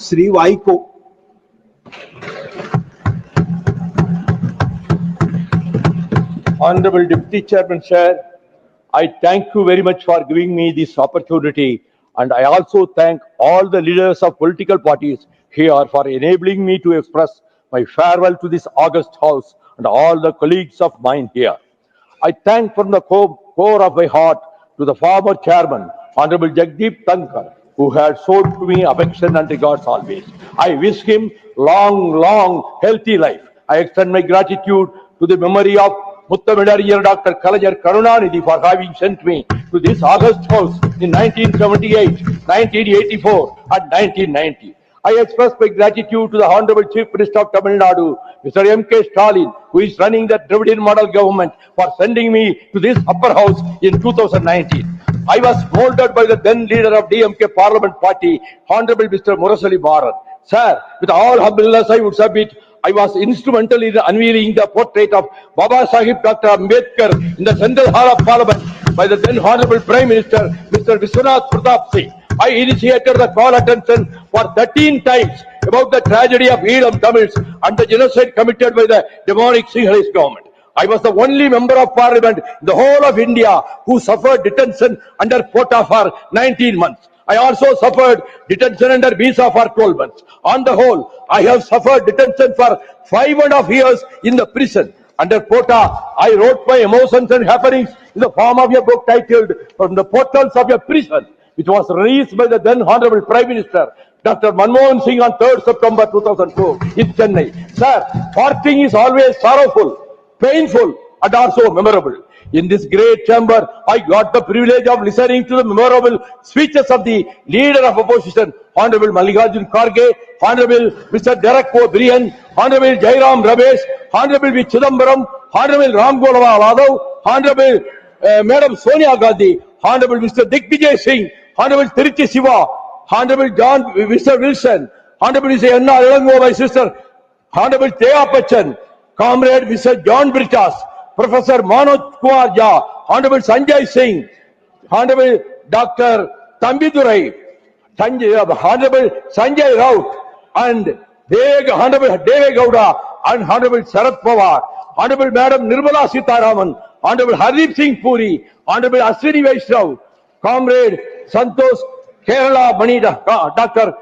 Shri वाईको Honorable Deputy Chairman, Sir, I thank you very much for giving me this opportunity. And I also thank all the leaders of political parties here for enabling me to express my farewell to this august house and all the colleagues of mine here. I thank from the co- core of my heart to the former chairman, Honorable Jagdeep Tankar, who had shown to me affection and regards always. I wish him long, long, healthy life. I extend my gratitude to the memory of Muttamidariya Dr. Kalajar Karunanidhi for having sent me to this august house in 1978, 1984 and 1990. I express my gratitude to the Honorable Chief Minister of Tamil Nadu, Mr. M. K. Stalin, who is running the Dravidian model government for sending me to this upper house in 2019. I was molded by the then leader of DMK Parliament Party, Honorable Mr. Murasali Bharat. Sir, with all humbleness I would submit, I was instrumental in unveiling the portrait of Baba Sahib Dr. Ambedkar in the Central Hall of Parliament by the then Honorable Prime Minister, Mr. Vishwanath Pratap Singh. I initiated the call attention for 13 times about the tragedy of Elam Tamils and the genocide committed by the demonic Sinhalese government. I was the only member of parliament in the whole of India who suffered detention under quota for 19 months. I also suffered detention under visa for 12 months. On the whole, I have suffered detention for five and a half years in the prison. Under quota, I wrote my emotions and happenings in the form of a book titled From the Portals of a Prison, which was released by the then Honorable Prime Minister Dr. Manmohan Singh on 3rd September 2004 in Chennai. Sir, parting is always sorrowful painful and also memorable. In this great chamber, I got the privilege of listening to the memorable speeches of the leader of opposition, Honorable Mallikarjun Kharge, Honorable Mr. Derek O'Brien, Honorable Jairam Ramesh, Honorable V. Chidambaram, Honorable Ram Golawa Yadav, Honorable uh, Madam Sonia Gandhi, Honorable Mr. Digvijay Singh, Honorable Tiruchi Siva, Honorable John, Mr. Wilson, Honorable Mr. Anna Ilango, my sister, Honorable Jaya Bachchan, Comrade Mr. John Britas, Professor Manoj Kumar Jha, Honorable Sanjay Singh, Honorable Dr. Tambidurai, Sanjay, Honorable Sanjay Raut, and Deve, Honorable Deve Gowda, and Honorable Sharad Pawar, Honorable Madam Nirmala Sitaraman, Honorable Hardeep Singh Puri, Honorable Ashwini Vaishnav, Comrade Santosh Kerala Manida, Dr.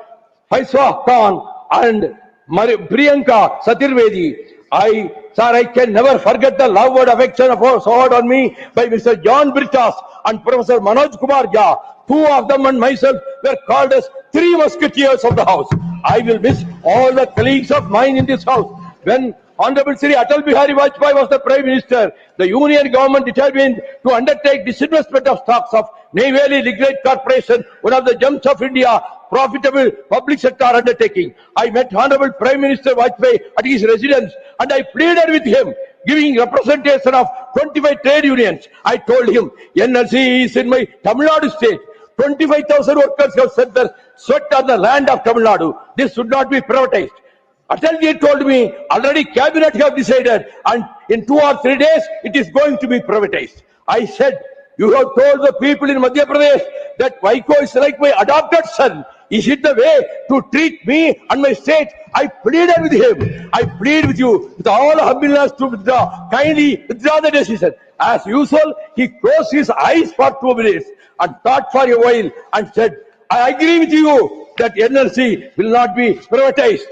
Faiswa Khan, and Mari- Priyanka Satirvedi. I, sir, I can never forget the love and affection of showered on me by Mr. John Britas and Professor Manoj Kumar Jha. Two of them and myself were called as three musketeers of the house. I will miss all the colleagues of mine in this house. When Honorable Sri Atal Bihari Vajpayee was the Prime Minister, the Union government determined to undertake disinvestment of stocks of Neyveli Lignite Corporation, one of the gems of India, profitable public sector undertaking. I met Honorable Prime Minister Vajpayee at his residence and I pleaded with him, giving representation of 25 trade unions. I told him, NLC is in my Tamil Nadu state. 25,000 workers have set their sweat on the land of Tamil Nadu. This should not be privatized. Atalji told me, already cabinet have decided and in two or three days, it is going to be privatized. I said, you have told the people in Madhya Pradesh that Vaiko is like my adopted son. Is it the way to treat me and my state? I pleaded with him. I plead with you with all humbleness to withdraw. Kindly withdraw the decision. As usual, he closed his eyes for two minutes and thought for a while and said, I agree with you that NLC will not be privatized.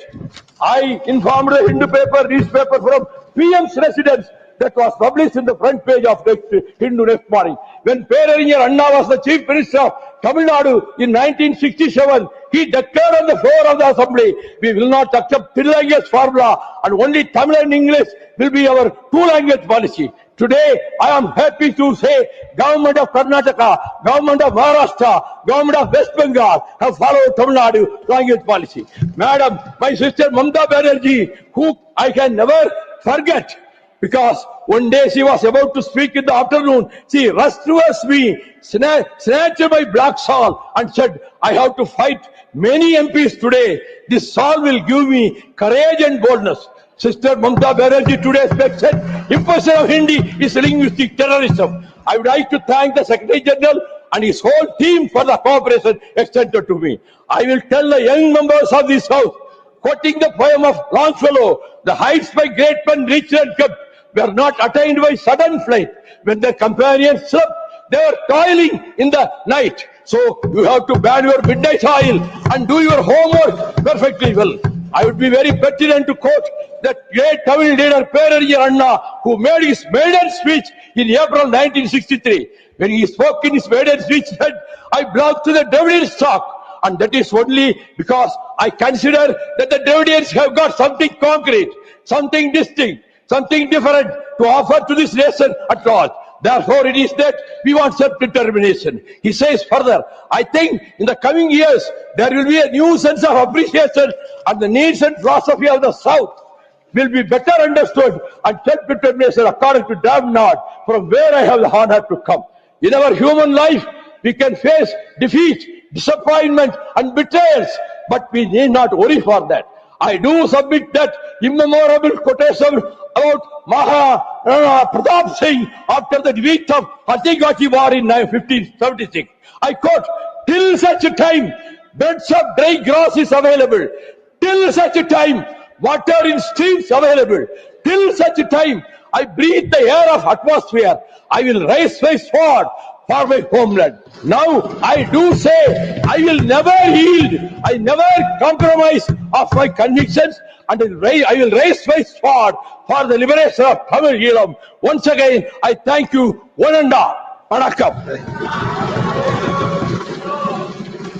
I informed the Hindu paper, newspaper from PM's residence that was published in the front page of the Hindu next morning. When Perarinyar Anna was the chief minister of Tamil Nadu in 1967, he declared on the floor of the assembly, we will not accept three language formula and only Tamil and English will be our two language policy. Today, I am happy to say government of Karnataka, government of Maharashtra, government of West Bengal have followed Tamil Nadu language policy. Madam, my sister Mamta Banerjee, who I can never forget, because one day she was about to speak in the afternoon. She rushed towards me, sna- snatched my black shawl and said, I have to fight many MPs today. This shawl will give me courage and boldness. Sister Mamta Banerjee today said, imposition of Hindi is linguistic terrorism. I would like to thank the Secretary General and his whole team for the cooperation extended to me. I will tell the young members of this house, quoting the poem of Longfellow, the heights by great men reached and kept were not attained by sudden flight. When their companions slept, they were toiling in the night. So you have to ban your midnight oil and do your homework perfectly well. I would be very pertinent to quote that great Tamil leader Perariya Anna who made his maiden speech in April 1963. When he spoke in his maiden speech, he said, I belong to the Davidian stock. And that is only because I consider that the Davidians have got something concrete, something distinct, something different to offer to this nation at large. Therefore, it is that we want self-determination. He says further, I think in the coming years, there will be a new sense of appreciation and the needs and philosophy of the South will be better understood and self-determination according to damn not from where I have the honor to come. In our human life, we can face defeat, disappointment and betrayals, but we need not worry for that. I do submit that immemorable quotation about Maharana Pratap Singh after the defeat of Hatigati war in 1576. I quote, till such a time, beds of dry grass is available. Till such a time, water in streams available. Till such a time, I breathe the air of atmosphere. I will raise my sword for my homeland. Now I do say I will never yield, I never compromise of my convictions, and I will raise my sword for the liberation of Tamil Yilam. Once again, I thank you, one and all.